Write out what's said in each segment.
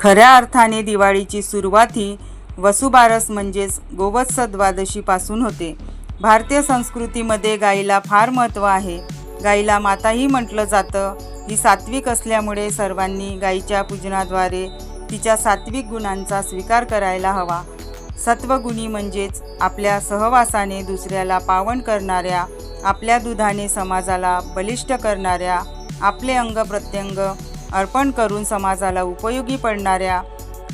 खऱ्या अर्थाने दिवाळीची सुरुवात ही वसुबारस म्हणजेच गोवत्स द्वादशीपासून होते. भारतीय संस्कृतीमध्ये गाईला फार महत्त्व आहे. गाईला माताही म्हटलं जातं. ही सात्विक असल्यामुळे सर्वांनी गाईच्या पूजनाद्वारे तिच्या सात्विक गुणांचा स्वीकार करायला हवा. सत्वगुणी म्हणजेच आपल्या सहवासाने दुसऱ्याला पावन करणाऱ्या आपल्या दुधाने समाजाला बलिष्ठ करणाऱ्या आपले अंग प्रत्यंग अर्पण करून समाजाला उपयोगी पडणाऱ्या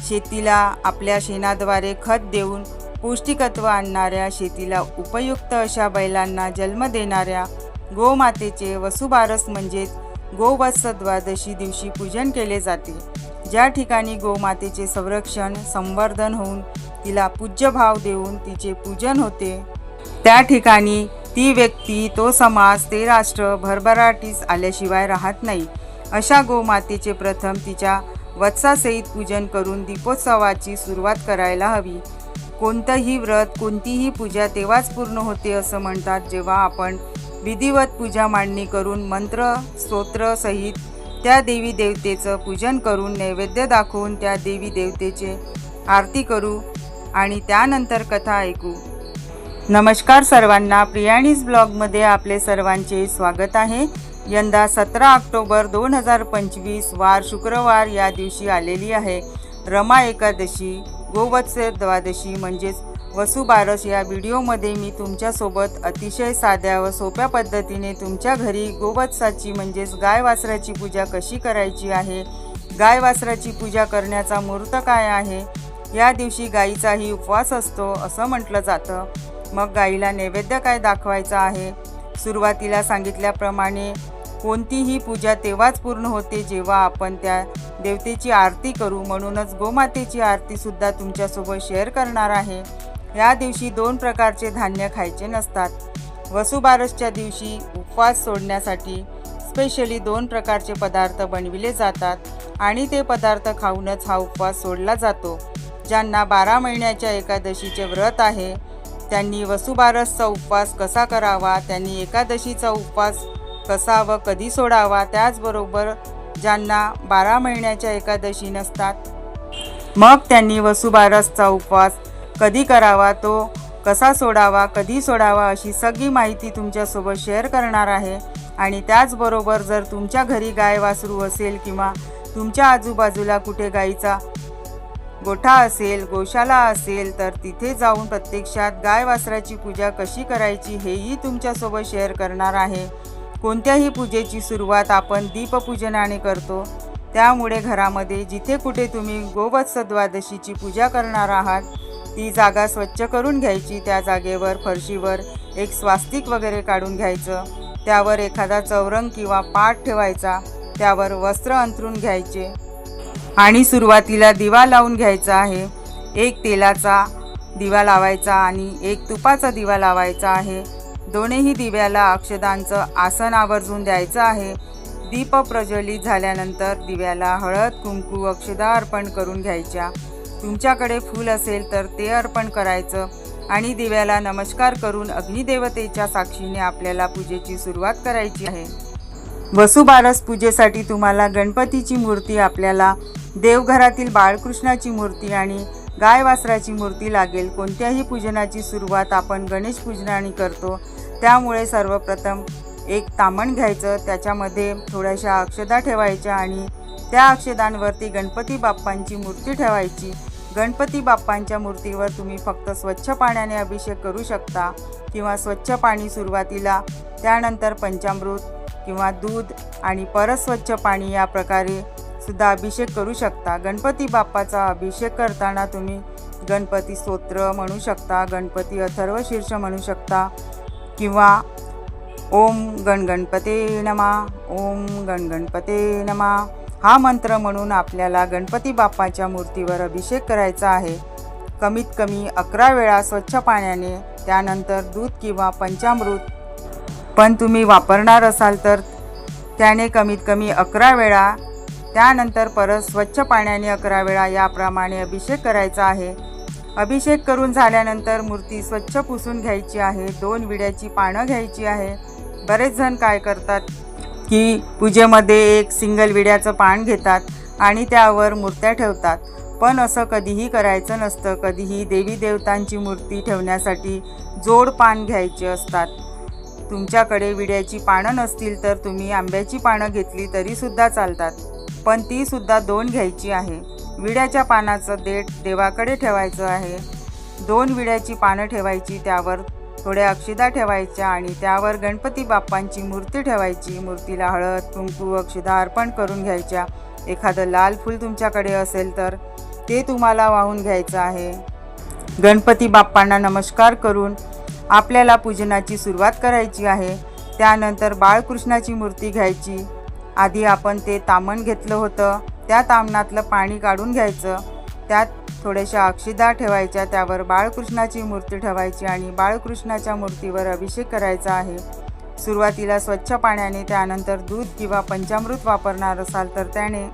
शेतीला आपल्या शेणाद्वारे खत देऊन पौष्टिकत्व आणणाऱ्या शेतीला उपयुक्त अशा बैलांना जन्म देणाऱ्या गोमातेचे वसुबारस म्हणजेच गोवत्स द्वादशी दिवशी पूजन केले जाते. ज्या ठिकाणी गोमातेचे संरक्षण संवर्धन होऊन तिला पूज्यभाव देऊन तिचे पूजन होते त्या ठिकाणी ती व्यक्ती तो समाज ते राष्ट्र भरभराटीस आल्याशिवाय राहत नाही. अशा गोमातेचे प्रथम तिच्या वत्सासहित पूजन करून दीपोत्सवाची सुरुवात करायला हवी. कोणतंही व्रत कोणतीही पूजा तेव्हाच पूर्ण होते असं म्हणतात जेव्हा आपण विधिवत पूजा मांडणी करून मंत्र स्तोत्रसहित त्या देवी देवतेचं पूजन करून नैवेद्य दाखवून त्या देवी देवतेचे आरती करू आणि त्यानंतर कथा ऐकू. नमस्कार सर्वांना प्रियाणीज ब्लॉगमध्ये आपले सर्वांचे स्वागत आहे. यंदा सतरा ऑक्टोबर दोन हजार पंचवीस वार शुक्रवार या दिवशी आलेली आहे. रमा एकादशी गोवत्स द्वादशी म्हणजेच वसुबारस या व्हिडिओमध्ये मी तुमच्यासोबत अतिशय साध्या व सोप्या पद्धतीने तुमच्या घरी गोवत्साची म्हणजेच गाय वासराची पूजा कशी करायची आहे गाय वासराची पूजा करण्याचा मुहूर्त काय आहे या दिवशी गाईचाही उपवास असतो असं म्हटलं जातं. मग गाईला नैवेद्य काय दाखवायचा आहे? सुरुवातीला सांगितल्याप्रमाणे कोणतीही पूजा तेव्हाच पूर्ण होते जेव्हा आपण त्या देवतेची आरती करू. म्हणूनच गोमातेची आरतीसुद्धा तुमच्यासोबत शेअर करणार आहे. या दिवशी दोन प्रकारचे धान्य खायचे नसतात. वसुबारसच्या दिवशी उपवास सोडण्यासाठी स्पेशली दोन प्रकारचे पदार्थ बनविले जातात आणि ते पदार्थ खाऊनच हा उपवास सोडला जातो. ज्यांना बारा महिन्याच्या एकादशीचे व्रत आहे त्यांनी वसुबारसचा उपवास कसा करावा? त्यांनी एकादशीचा उपवास कसा व कधी सोडावा त्याचबरोबर ज्यांना बारा महिन्याच्या एकादशी नसतात. मग त्यांनी वसुबारसचा उपवास कधी करावा तो कसा सोडावा कधी सोडावा अशी सगळी माहिती तुमच्यासोबत शेअर करणार आहे. आणि त्याचबरोबर जर तुमच्या घरी गाय वासरू असेल किंवा तुमच्या आजूबाजूला कुठे गायीचा गोठा असेल गोशाला असेल तर तिथे जाऊन प्रत्यक्षात गाय वासराची पूजा कशी करायची हेही तुमच्यासोबत शेअर करणार आहे. कोणत्याही पूजेची सुरुवात आपण दीपपूजनाने करतो. त्यामुळे घरामध्ये जिथे कुठे तुम्ही गोवत्स द्वादशीची पूजा करणार आहात ती जागा स्वच्छ करून घ्यायची. त्या जागेवर फरशीवर एक स्वास्तिक वगैरे काढून घ्यायचं. त्यावर एखादा चौरंग किंवा पाट ठेवायचा. त्यावर वस्त्र अंथरून घ्यायचे. आणि सुरुवातीला दिवा लावून घ्यायचा आहे. एक तेलाचा दिवा लावायचा आणि एक तुपाचा दिवा लावायचा आहे. दोन्ही दिव्याला अक्षदांचं आसन आवर्जून द्यायचं आहे. दीप प्रज्वलित झाल्यानंतर दिव्याला हळद कुंकू अक्षदा अर्पण करून घ्यायच्या. तुमच्याकडे फूल असेल तर ते अर्पण करायचं आणि दिव्याला नमस्कार करून अग्निदेवतेच्या साक्षीने आपल्याला पूजेची सुरुवात करायची आहे. वसुबारस पूजेसाठी तुम्हाला गणपतीची मूर्ती आपल्याला देवघरातील बाळकृष्णाची मूर्ती आणि गाय वासराची मूर्ती लागेल. कोणत्याही पूजनाची सुरुवात आपण गणेश पूजनाने करतो. त्यामुळे सर्वप्रथम एक तामण घ्यायचं त्याच्यामध्ये थोड्याशा अक्षदा ठेवायच्या आणि त्या अक्षदांवरती गणपती बाप्पांची मूर्ती ठेवायची. गणपती बाप्पांच्या मूर्तीवर तुम्ही फक्त स्वच्छ पाण्याने अभिषेक करू शकता किंवा स्वच्छ पाणी सुरुवातीला त्यानंतर पंचामृत किंवा दूध आणि परत स्वच्छ पाणी या प्रकारे सुद्धा अभिषेक करू शकता. गणपती बाप्पाचा अभिषेक करताना तुम्ही गणपती स्तोत्र म्हणू शकता गणपती अथर्व शीर्ष म्हणू शकता किंवा ओम गणगणपते नमा ओम गणगणपते नमा. हा मंत्र म्हणून आपल्याला गणपती बाप्पाच्या मूर्तीवर अभिषेक करायचा आहे. कमीत कमी अकरा वेळा स्वच्छ पाण्याने त्यानंतर दूध किंवा पंचामृत. पण तुम्ही वापरणार असाल तर त्याने कमीत कमी अकरा वेळा त्यानंतर परत स्वच्छ पाण्याने अकरा वेळा याप्रमाणे अभिषेक करायचा आहे. अभिषेक करून झाल्यानंतर मूर्ती स्वच्छ पुसून घ्यायची आहे. दोन विड्याची पानं घ्यायची आहे. बरेच जण काय करतात की पूजेमध्ये एक सिंगल विड्याचं पान घेतात आणि त्यावर मूर्त्या ठेवतात. पण असं कधीही करायचं नसतं. कधीही देवी देवतांची मूर्ती ठेवण्यासाठी जोड पान घ्यायचे असतात. तुमच्याकडे विड्याची पानं नसतील तर तुम्ही आंब्याची पानं घेतली तरीसुद्धा चालतात. पण तीसुद्धा दोन घ्यायची आहे. विड्याच्या पानाचं देठ देवाकडे ठेवायचं आहे. दोन विड्याची पानं ठेवायची त्यावर थोड्या अक्षिदा ठेवायच्या आणि त्यावर गणपती बाप्पांची मूर्ती ठेवायची. मूर्तीला हळद कुंकू अक्षिदा अर्पण करून घ्यायच्या. एखादं लाल फूल तुमच्याकडे असेल तर ते तुम्हाला वाहून घ्यायचं आहे. गणपती बाप्पांना नमस्कार करून आपल्याला पूजनाची सुरुवात करायची आहे. त्यानंतर बाळकृष्णाची मूर्ती घ्यायची. आधी आपण ते तामण घेतलं होतं. त्या तामणातलं पाणी काढून घ्यायचं. त्यात थोड्याशा अक्षिदा ठेवायच्या त्यावर बाळकृष्णाची मूर्ती ठेवायची आणि बाळकृष्णाच्या मूर्तीवर अभिषेक करायचा आहे. सुरुवातीला स्वच्छ पाण्याने त्यानंतर दूध किंवा पंचामृत वापरणार असाल तर त्याने.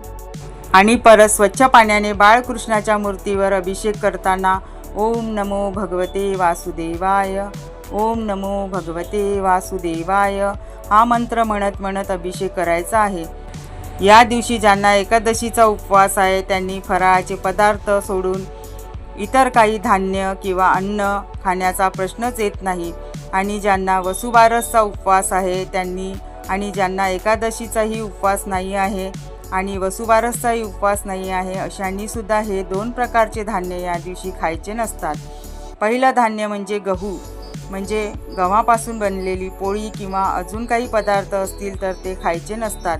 आणि परत स्वच्छ पाण्याने बाळकृष्णाच्या मूर्तीवर अभिषेक करताना ओम नमो भगवते वासुदेवाय ओम नमो भगवते वासुदेवाय हा मंत्र म्हणत म्हणत अभिषेक करायचा आहे. या दिवशी ज्यांना एकादशीचा उपवास आहे त्यांनी फराळाचे पदार्थ सोडून इतर काही धान्य किंवा अन्न खाण्याचा प्रश्नच येत नाही. आणि ज्यांना वसुबारसचा उपवास आहे त्यांनी आणि ज्यांना एकादशीचाही उपवास नाही आहे आणि वसुबारसचाही उपवास नाही आहे अशांनीसुद्धा हे दोन प्रकारचे धान्य या दिवशी खायचे नसतात. पहिलं धान्य म्हणजे गहू. म्हणजे गव्हापासून बनलेली पोळी किंवा अजून काही पदार्थ असतील तर ते खायचे नसतात.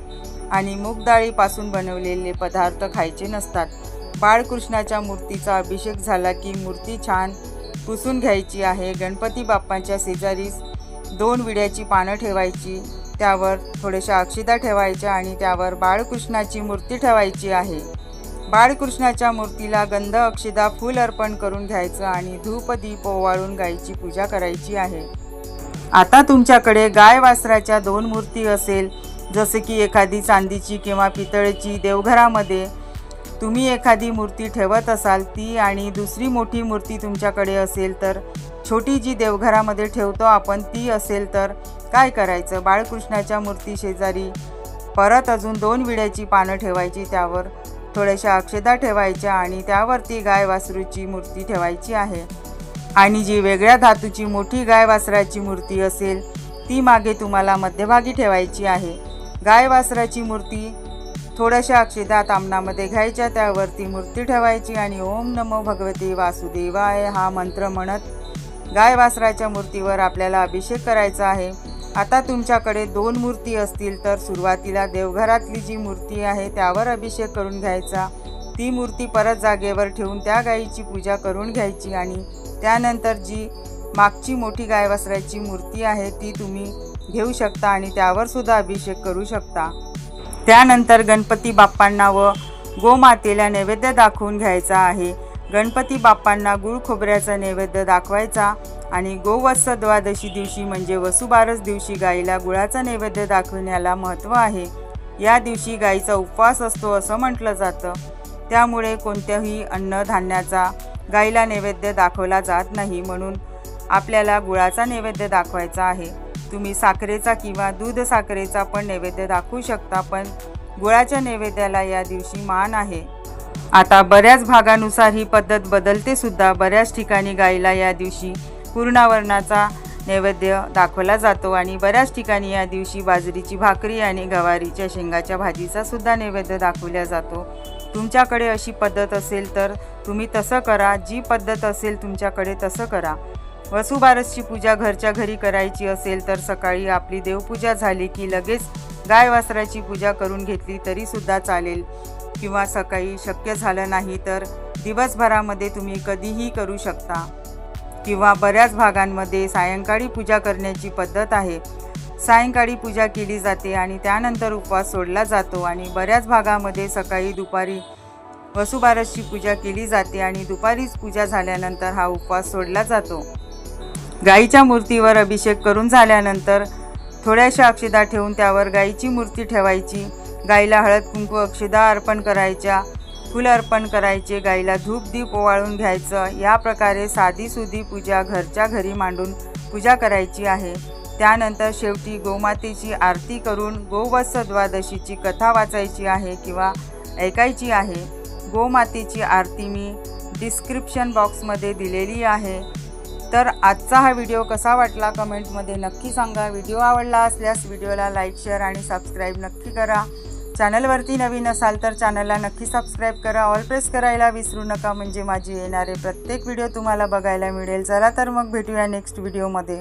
आणि मूगडाळीपासून बनवलेले पदार्थ खायचे नसतात. बाळकृष्णाच्या मूर्तीचा अभिषेक झाला की मूर्ती छान पुसून घ्यायची आहे. गणपती बाप्पांच्या शेजारीस दोन विड्याची पानं ठेवायची त्यावर थोड्याशा अक्षिदा ठेवायच्या आणि त्यावर बाळकृष्णाची मूर्ती ठेवायची आहे. बाळकृष्णाच्या मूर्तीला गंध अक्षिदा फूल अर्पण करून घ्यायचं आणि धूप दीप ओवाळून गायीची पूजा करायची आहे. आता तुमच्याकडे गाय वासराच्या दोन मूर्ती असेल. जसे की एखादी चांदीची किंवा पितळेची देवघरामध्ये तुम्ही एखादी मूर्ती ठेवत असाल ती आणि दुसरी मोठी मूर्ती तुमच्याकडे असेल तर छोटी जी देवघरामध्ये ठेवतो आपण ती असेल तर काय करायचं? बाळकृष्णाच्या मूर्ती शेजारी परत अजून दोन विड्याची पानं ठेवायची त्यावर थोड्याशा अक्षदा ठेवायच्या आणि त्यावरती गाय वासरूची मूर्ती ठेवायची आहे. आणि जी वेगळ्या धातूची मोठी गाय वासराची मूर्ती असेल ती मागे तुम्हाला मध्यभागी ठेवायची आहे. गाय वासराची मूर्ती थोड्याशा अक्षदा तामणामध्ये घ्यायच्या त्यावरती मूर्ती ठेवायची आणि ओम नमो भगवते वासुदेवाय हा मंत्र म्हणत गाय वासराच्या मूर्तीवर आपल्याला अभिषेक करायचा आहे. आता तुमच्याकडे दोन मूर्ती असतील तर सुरुवातीला देवघरातली जी मूर्ती आहे त्यावर अभिषेक करून घ्यायचा. ती मूर्ती परत जागेवर ठेवून त्या गायीची पूजा करून घ्यायची आणि त्यानंतर जी मागची मोठी गाय वासराची मूर्ती आहे ती तुम्ही घेऊ शकता आणि त्यावर सुद्धा अभिषेक करू शकता. त्यानंतर गणपती बाप्पांना व गोमातेला नैवेद्य दाखवून घ्यायचा आहे. गणपती बाप्पांना गुळ खोबऱ्याचा नैवेद्य दाखवायचा आणि गोवत्स द्वादशी दिवशी म्हणजे वसुबारस दिवशी गाईला गुळाचा नैवेद्य दाखवण्याला महत्त्व आहे. या दिवशी गाईचा उपवास असतो असं म्हटलं जातं. त्यामुळे कोणत्याही अन्नधान्याचा गाईला नैवेद्य दाखवला जात नाही म्हणून आपल्याला गुळाचा नैवेद्य दाखवायचा आहे. तुम्ही साखरेचा किंवा दूध साखरेचा पण नैवेद्य दाखवू शकता पण गुळाच्या नैवेद्याला या दिवशी मान आहे. आता बऱ्याच भागानुसार ही पद्धत बदलते सुद्धा बऱ्याच ठिकाणी गाईला या दिवशी पूर्णावरणाचा नैवेद्य दाखवला जातो आणि बऱ्याच ठिकाणी या दिवशी बाजरीची भाकरी आणि गवारीच्या शेंगाच्या भाजीचा सुद्धा नैवेद्य दाखवला जातो. तुमच्याकडे अशी पद्धत असेल तर तुम्ही तसं करा जी पद्धत असेल तुमच्याकडे तसं करा. वसुबारसची पूजा घरच्या घरी करायची असेल तर सकाळी आपली देवपूजा झाली की लगेच गाय वासराची पूजा करून घेतली तरीसुद्धा चालेल. किंवा सकाळी शक्य झालं नाही तर दिवसभरामध्ये तुम्ही कधीही करू शकता. किंवा बऱ्याच भागांमध्ये सायंकाळी पूजा करण्याची पद्धत आहे. सायंकाळी पूजा केली जाते आणि त्यानंतर उपवास सोडला जातो आणि बऱ्याच भागामध्ये सकाळी दुपारी वसुबारसची पूजा केली जाते आणि दुपारीच पूजा झाल्यानंतर हा उपवास सोडला जातो. गाईच्या मूर्तीवर अभिषेक करून झाल्यानंतर थोड्याशा अक्षदा ठेवून त्यावर गाईची मूर्ती ठेवायची. गाईला हळद कुंकू अक्षदा अर्पण करायच्या. फुलं अर्पण करायचे. गाईला धूप दीप ओवाळून घ्यायचं. या प्रकारे साधीसुधी पूजा घरच्या घरी मांडून पूजा करायची आहे. त्यानंतर शेवटी गोमातेची आरती करून गोवत्स द्वादशीची कथा वाचायची आहे किंवा ऐकायची आहे. गोमातेची आरती मी डिस्क्रिप्शन बॉक्समध्ये दिलेली आहे. तर आजचा हा व्हिडिओ कसा वाटला कमेंटमध्ये नक्की सांगा. व्हिडिओ आवडला असल्यास व्हिडिओला लाईक शेअर आणि सबस्क्राईब नक्की करा. चॅनलवरती नवीन असाल तर चॅनलला नक्की सबस्क्राईब करा. ऑल प्रेस करायला विसरू नका म्हणजे माझी येणारे प्रत्येक व्हिडिओ तुम्हाला बघायला मिळेल. चला तर मग भेटूया नेक्स्ट व्हिडिओमध्ये